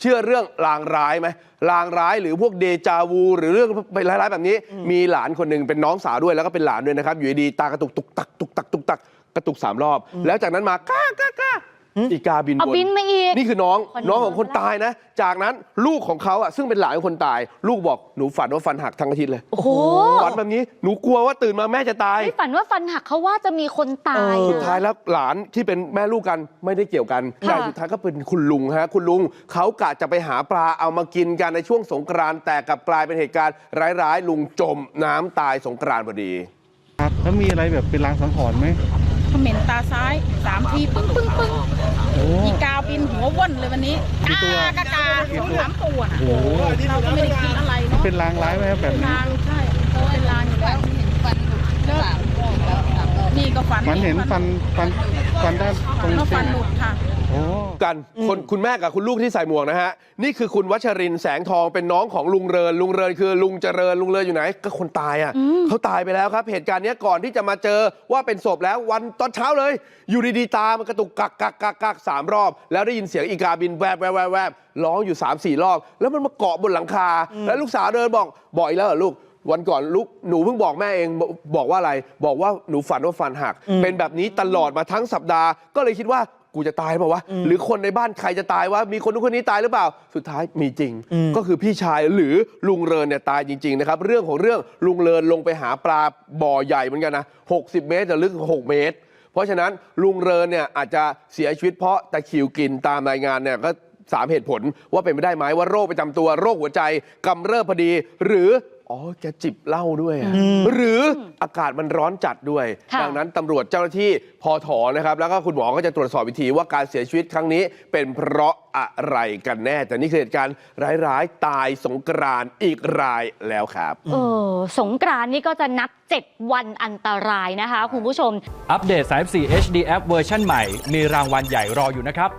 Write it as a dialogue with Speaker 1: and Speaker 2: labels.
Speaker 1: เชื่อเรื่องลางร้ายไหมลางร้ายหรือพวกเดจาวู หรือเรื่องไปร้ายๆแบบนี้ มีหลานคนหนึ่งเป็นน้องสาวด้วยแล้วก็เป็นหลานด้วยนะครับ อยู่ดีๆตากระตุกตุกตักตุกตักตุกตักกระตุกสามรอบ แล้วจากนั้นมาก้าก้าก้า อีกาบิน
Speaker 2: เอา
Speaker 1: วน
Speaker 2: บินมาอีก
Speaker 1: นี่คือน้อง
Speaker 2: คน
Speaker 1: น้องของคน
Speaker 2: ก็ได้
Speaker 1: ตายนะ จากนั้นลูกของเขาอะซึ่งเป็นหลานของคนตาย ลูกบอกหนูฝันว่าฟันหักทั้งอาทิตย์เลย
Speaker 2: โอ้โห
Speaker 1: ฝันแบบนี้หนูกลัวว่าตื่นมาแม่จะตาย
Speaker 2: ไม่ฝันว่าฟันหักเขาว่าจะมีคนตาย
Speaker 1: สุด
Speaker 2: นะ
Speaker 1: ท้ายแล้วหลานที่เป็นแม่ลูกกันไม่ได้เกี่ยวกัน
Speaker 2: ค่ะ
Speaker 1: แต่สุดท้ายก็เป็นคุณลุงฮะคุณลุงเขากะจะไปหาปลาเอามากินกันในช่วงสงกรานต์แต่กลับกลายเป็นเหตุการณ์ร้ายๆ ลุงจมน้ำตายสงกรานต์พอดี
Speaker 3: ครับแล้วมีอะไรแบบเป็นลางสังหรณ์ไหม
Speaker 4: เขม็นตาซ้ายสามทีปึ้งปึ้งปึ้ง
Speaker 3: โอ้
Speaker 4: อีกาบินหัวว่นเลยวันนี้
Speaker 3: กี่ตัว
Speaker 4: กากากาสองสามตัวน่ะ
Speaker 3: โห
Speaker 4: เราก็ไม่ได้คิดอะไรเนาะ
Speaker 3: เป็นลางร้ายไหมครับแบบนี้
Speaker 4: ลางใช่เขาเป็นลางอยู่แล้วนี่ก็ฝัน
Speaker 3: ฝันเห็นฟันฟัน ฟันด้านตรง
Speaker 4: แล้วฟันห
Speaker 3: เส้
Speaker 4: ลุดค่ะ
Speaker 3: โอ้
Speaker 1: กันคนคุณแม่กับคุณลูกที่ใส่หมวกนะฮะ นี่คือคุณวัชรินทร์แสงทองเป็นน้องของลุงเรินลุงเรินคือลุงเจริญลุงเรินอยู่ไหน ก็คนตายอะเขาตายไปแล้วครับ เหตุการณ์เนี้ยก่อนที่จะมาเจอว่าเป็นศพแล้ววันตอนเช้าเลย อยู่ดีๆตามันกระตุกกักกักกักกักสามรอบ แล้วได้ยินเสียงอีกาบินแวบแวบแวบแวบร้องอยู่3ามสี่รอบ แล้วมันมาเกาะบนหลังคา แล้วลูกสาวเดินบอกบอกอีกแล้วเหรอลูก วันก่อนลูกหนูเพิ่งบอกแม่เองบอกบอกว่าอะไร บอกว่าหนูฝันว่าฟันหัก เป็นแบบนี้ตลอดมาทั้งสัปดาห์ ก็เลยคิดว่ากูจะตายเปล่าวะหรือคนในบ้านใครจะตายวะมีคนนู้นคนนี้ตายหรือเปล่า สุดท้ายมีจริง ก็คือพี่ชายหรือลุงเรินเนี่ยตายจริงๆนะครับเรื่องของเรื่องลุงเรินลงไปหาปลาบ่อใหญ่เหมือนกันนะ60 เมตรแต่ลึก 6 เมตร เพราะฉะนั้นลุงเรินเนี่ยอาจจะเสียชีวิตเพราะตะคริวกินตามรายงานเนี่ยก็สามเหตุผลว่าเป็นไปได้ไหมว่าโรคประจำตัวโรคหัวใจกำเริบพอดี หรือ อ๋อแกจิบเหล้าด้วยอะหรืออากาศมันร้อนจัดด้วย
Speaker 2: ค่ะ
Speaker 1: ดังนั้นตำรวจเจ้าหน้าที่พอถอนะครับ แล้วก็คุณหมอก็จะตรวจสอบวิธีว่าการเสียชีวิตครั้งนี้ เป็นเพราะอะไรกันแน่ แต่นี่คือเหตุการณ์ร้ายๆ ตายสงกรานต์อีกรายแล้วครับ
Speaker 2: เออสงกรานต์นี่ก็จะนับ 7 วันอันตรายนะคะ คุณผู้ชม
Speaker 5: อัปเดต 34 HD App เวอร์ชันใหม่ มีรางวัลใหญ่รออยู่นะครับ